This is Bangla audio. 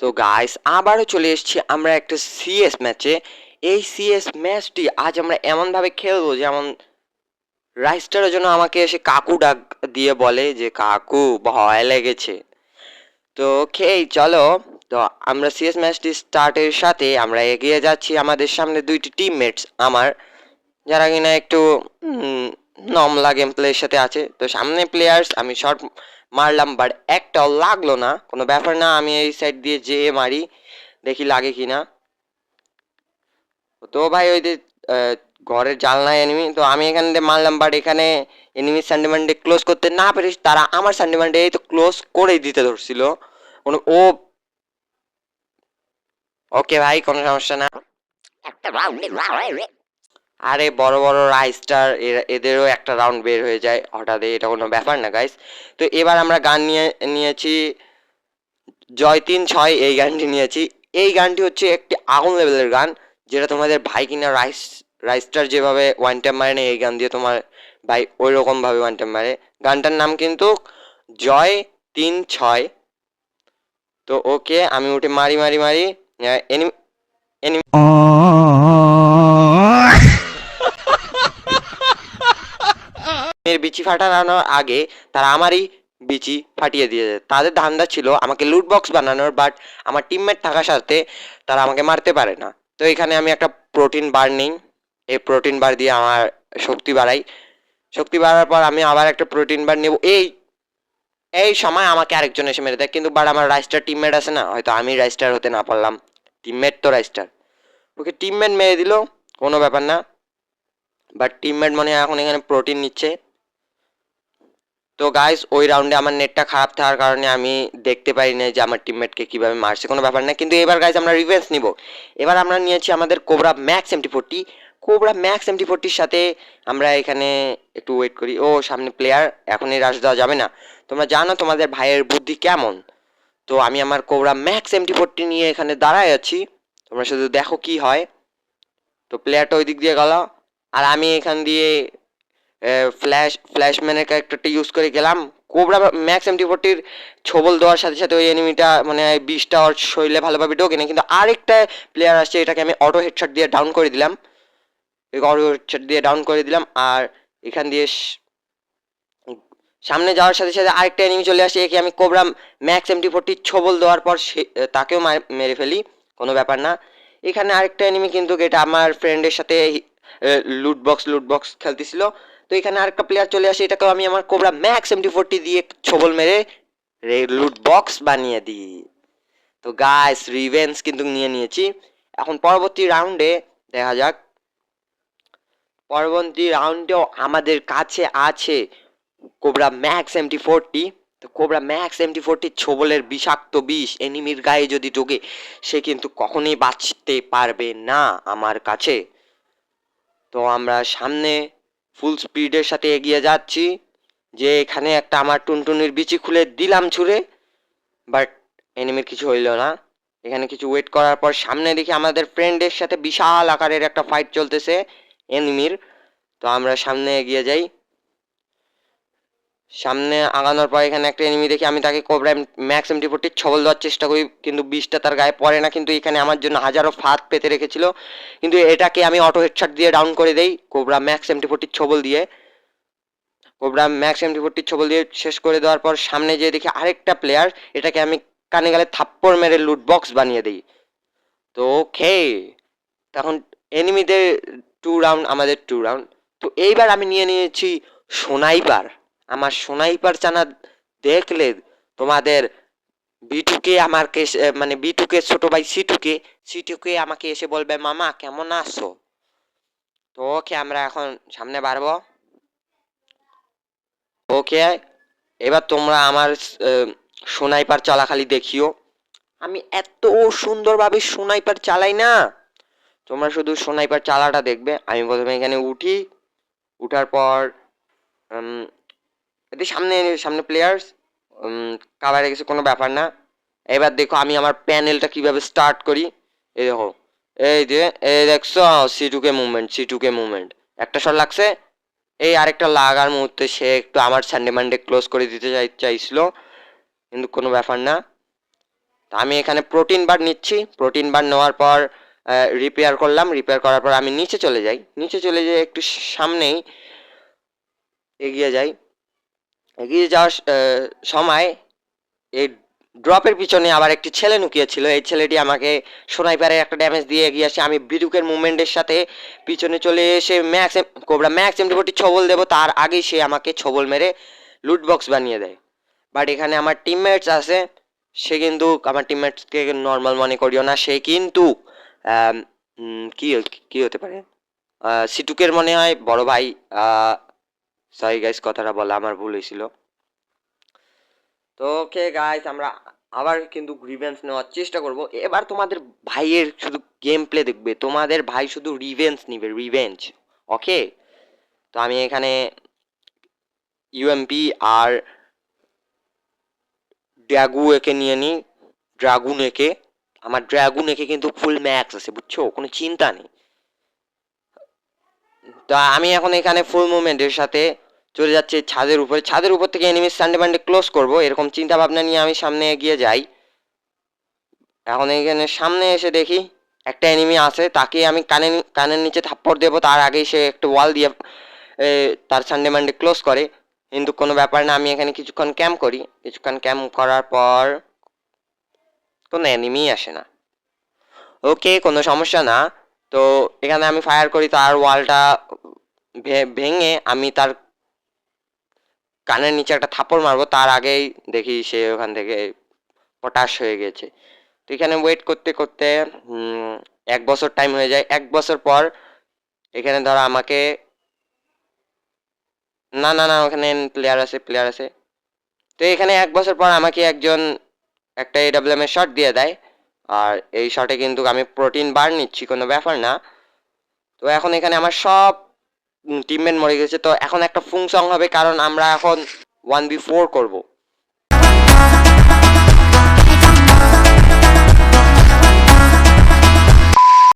তো গাইস আবারও চলে এসেছি আমরা একটা সিএস ম্যাচে এই সিএস ম্যাচটি আজ আমরা এমনভাবে খেলব যেমন রাইস্টারের জন্য আমাকে এসে কাকু ডাক দিয়ে বলে যে, কাকু, ভয় লেগেছে। তো খেই, চলো। তো আমরা সিএস ম্যাচটি স্টার্টের সাথে আমরা এগিয়ে যাচ্ছি আমাদের সামনে দুইটি টিমমেটস আমার, যারা কিনা একটু নমলা গেম প্লের সাথে আছে। তো সামনে প্লেয়ার্স আমি শর্ট মারলাম বাট একটাও লাগল না। কোনো ব্যাপার না, আমি এই সাইড দিয়ে যেয়ে মারি, দেখি লাগে কি না তো ভাই, ওই যে ঘরের জালনায় এনিমি তো আমি এখান দিয়ে মারলাম বাট এখানে এনিমি সান্ডিমান্ডে ক্লোজ করতে না পারিস তারা আমার সান্ডিমান্ডে এই তো ক্লোজ করেই দিতে ধরছিল। ও ওকে ভাই, কোনো সমস্যা না। আরে বড় বড় রাইস্টার এদেরও একটা রাউন্ড বের হয়ে যায়। হঠাৎ এটা কোনো ব্যাপার না গাইস তো এবার আমরা গান নিয়ে, নিয়েছি। জয় তিন, ছয়, এই গানটি নিয়েছি। এই গানটি হচ্ছে একটি আগুন লেভেলের গান, যেটা তোমাদের ভাই কিনা রাইস রাইস্টার যেভাবে ওয়ান টাইম মারে না, এই গান দিয়ে তোমার ভাই ওই রকমভাবে ওয়ান টাইম মারে। গানটার নাম কিন্তু জয় তিন, ছয়। তো ওকে, আমি উঠে মারি মারি মারি। এনিমি এনিমি এর বিচি ফাটানোর আগে তারা আমারই বিচি ফাটিয়ে দিয়েছে। তাদের ধান্দা ছিল আমাকে লুট বক্স বানানোর বাট আমার টিমমেট থাকার সাথে তারা আমাকে মারতে পারে না। তো এখানে আমি একটা প্রোটিন বার নিই। এই প্রোটিন বার দিয়ে আমার শক্তি বাড়াই। শক্তি বাড়ার পর আমি আবার একটা প্রোটিন বার নেব। এই এই সময় আমাকে আরেকজন এসে মেরে দেয়। কিন্তু বাট আমার রাইস্টার টিমমেট আছে না, হয়তো আমি রাইস্টার হতে না পারলাম। টিমমেট তো রাইস্টার ওকে টিমমেট মেরে দিল, কোনো ব্যাপার না। বাট টিমমেট মনে হয় এখন এখানে প্রোটিন নিচ্ছে। তো গাইস ওই রাউন্ডে আমার নেটটা খারাপ থাকার কারণে আমি দেখতে পারি না যে আমার টিমমেটকে কীভাবে মারছে, কোনো ব্যাপার না। কিন্তু এবার গাইস আমরা রিভেন্স নিব। এবার আমরা নিয়েছি আমাদের Cobra Max MT forty Cobra Max MT ফোরটির সাথে আমরা এখানে একটু ওয়েট করি। ও, সামনে প্লেয়ার এখনই রাশ দেওয়া যাবে না। তোমরা জানো তোমাদের ভাইয়ের বুদ্ধি কেমন? তো আমি আমার কোবরা ম্যাক্স এমটি ফোরটি নিয়ে এখানে দাঁড়ায় আছি। তোমরা শুধু দেখো কি হয়। তো প্লেয়ারটা ওই দিক দিয়ে গেল। আর আমি এখান দিয়ে ফ্ল্যাশ ফ্ল্যাশম্যানের ক্যারেক্টারটা ইউজ করে গেলাম। কোবরা ম্যাক্স এমটি ফোরটির ছবল দেওয়ার সাথে সাথে ওই এনিমিটা মানে বিষটা ওর শরীরে ভালোভাবে ঢোকে না। কিন্তু আরেকটা প্লেয়ার আসছে, এটাকে আমি অটো হেডশট দিয়ে ডাউন করে দিলাম। অটো হেডশট দিয়ে ডাউন করে দিলাম আর এখান দিয়ে সামনে যাওয়ার সাথে সাথে আরেকটা এনিমি চলে আসে, একে আমি কোবরা ম্যাক্স এমটি ফোরটির ছবল দেওয়ার পর সে, তাকেও মার- ফেলি, কোনো ব্যাপার না। এখানে আরেকটা এনিমি কিন্তু এটা আমার ফ্রেন্ডের সাথে লুট বক্স লুট বক্স খেলতেছিল। তো এখানে আরেকটা প্লেয়ার চলে আসে, এটাকেও আমি আমার কোবরা ম্যাক্স এমটি ফোরটি দিয়ে ছবল মেরে লুট বক্স বানিয়ে দিই। তো গাইস রিভেন্স কিন্তু নিয়ে নিয়েছি। এখন পরবর্তী রাউন্ডে দেখা যাক। পরবর্তী রাউন্ডেও আমাদের কাছে আছে কোবরা ম্যাক্স এমটি ফোরটি তো কোবরা ম্যাক্স এমটি ফোরটির ছোবলের বিষাক্ত বিষ এনিমির গায়ে যদি ঢোকে, সে কিন্তু কখনোই বাঁচতে পারবে না আমার কাছে। তো আমরা সামনে ফুল স্পিডের সাথে এগিয়ে যাচ্ছি, যে এখানে একটা আমার টুনটুনির বিচি খুলে দিলাম ছুঁড়ে বাট এনিমির কিছু হইল না। এখানে কিছু ওয়েট করার পর সামনে দেখি আমাদের ফ্রেন্ডের সাথে বিশাল আকারের একটা ফাইট চলতেছে এনিমির তো আমরা সামনে এগিয়ে যাই। সামনে আগানোর পর এখানে একটা এনিমি দেখি, আমি তাকে কোবরা ম্যাক্স এমটি ফোরটির ছবল দেওয়ার চেষ্টা করি, কিন্তু বিষটা তার গায়ে পড়ে না, কিন্তু এখানে আমার জন্য হাজারো ফাঁদ পেতে রেখেছিল। কিন্তু এটাকে আমি অটো হেডশট দিয়ে ডাউন করে দেই কোবরা ম্যাক্স এমটি ফোরটির ছবল দিয়ে। কোবরা ম্যাক্স এমটি ফোরটির ছবল দিয়ে শেষ করে দেওয়ার পর সামনে যেয়ে দেখি আরেকটা প্লেয়ার এটাকে আমি কানে গালে থাপ্পড় মেরে লুট বক্স বানিয়ে দিই। তো ওকে তখন এনিমিদের টু রাউন্ড আমাদের টু রাউন্ড তো এইবার আমি নিয়ে নিয়েছি সোনাইপার আমার সোনাইপার চানা দেখলে তোমাদের বিটুকে, আমার মানে বিটুকে, ছোট ভাই সিটুকে সিটুকে আমাকে এসে বলবে, মামা, কেমন আছো? তো ওকে আমরা এখন সামনে বাড়বো। ওকে, এবার তোমরা আমার সোনাইপার চলাখালি দেখিও। আমি এত সুন্দরভাবে সোনাইপার চালাই না। তোমরা শুধু সোনাইপার চালাটা দেখবে। আমি প্রথমে এখানে উঠি। উঠার পর উম, সামনে সামনে প্লেয়ার্স কাভারে গেছে কোনো ব্যাপার না। এবার দেখো আমি আমার প্যানেলটা কীভাবে স্টার্ট করি। এই দেখো এই যে এই দেখছ সিটুকে মুভমেন্ট সিটুকে মুভমেন্ট একটা শট লাগছে এই আরেকটা লাগার মুহূর্তে সে একটু আমার সানডে মানডে ক্লোজ করে দিতে চাই চাইছিল কিন্তু কোনো ব্যাপার না। তো আমি এখানে প্রোটিন বার নিচ্ছি। প্রোটিন বার নেওয়ার পর রিপেয়ার করলাম। রিপেয়ার করার পর আমি নিচে চলে যাই। নিচে চলে যাই একটু সামনেই এগিয়ে যাই। এগিয়ে যাওয়ার সময় এই ড্রপের পিছনে আবার একটি ছেলে লুকিয়ে ছিল এই ছেলেটি আমাকে সোনাইপারে একটা ড্যামেজ দিয়ে এগিয়ে আসে। আমি বিদুকের মুভমেন্টের সাথে পিছনে চলে এসে Max Cobra Max MT forty ছবল দেবো। তার আগেই সে আমাকে ছবল মেরে লুট বক্স বানিয়ে দেয়। বাট এখানে আমার টিমমেটস আছে। সে কিন্তু, আমার টিমমেটসকে নর্মাল মনে করিও না। সে কিন্তু কি কি হতে পারে? সিটুকের মনে হয়, বড় ভাই সরি গাইস কথাটা বলা আমার ভুল হয়েছিল। তো ওকে গাইস আমরা আবার কিন্তু রিভেন্স নেওয়ার চেষ্টা করব। এবার তোমাদের ভাইয়ের শুধু গেম প্লে দেখবে। তোমাদের ভাই শুধু রিভেন্স নিবে রিভেঞ্জ ওকে তো আমি এখানে ইউএমপি আর ড্রাগু একে নিয়ে নিই। ড্রাগুন একে আমার ড্রাগুন একে কিন্তু ফুল ম্যাক্স আছে, বুঝছ? কোনো চিন্তা নেই। তো আমি এখন এখানে ফুল মুভমেন্টের সাথে চলে যাচ্ছে ছাদের উপরে। ছাদের উপর থেকে এনিমি সানডে মানডে ক্লোজ করব। এরকম চিন্তা ভাবনা নিয়ে আমি সামনে এগিয়ে যাই। এখন এখানে সামনে এসে দেখি একটা এনিমি আছে। তাকে আমি কানে কানের নিচে থাপ্পড় দেবো। তার আগেই সে একটা ওয়াল দিয়ে তার সানডে মানডে ক্লোজ করে। কিন্তু কোনো ব্যাপার না, আমি এখানে কিছুক্ষণ ক্যাম্প করি। কিছুক্ষণ ক্যাম্প করার পর কোনো এনিমি আসে না। ওকে কোনো সমস্যা না। তো এখানে আমি ফায়ার করি তার ওয়ালটা ভেঙে আমি তার কানের নিচে একটা থাপড় মারবো। তার আগেই দেখি সে ওখান থেকে পটাশ হয়ে গেছে। তো এখানে ওয়েট করতে করতে এক বছর টাইম হয়ে যায়। এক বছর পর এখানে ধরো আমাকে না না না, ওখানে প্লেয়ার আছে প্লেয়ার আছে। তো এখানে এক বছর পর আমাকে একজন একটা এডাব্লিউএম এর শট দিয়ে দেয়। আর এই শটে কিন্তু আমি প্রোটিন বার নিচ্ছি, কোনো ব্যাপার না। তো এখন এখানে আমার সব টিমমেট মরে গেছে, তো এখন একটা ফুং সং হবে, কারণ আমরা এখন ওয়ান বি ফোর করব।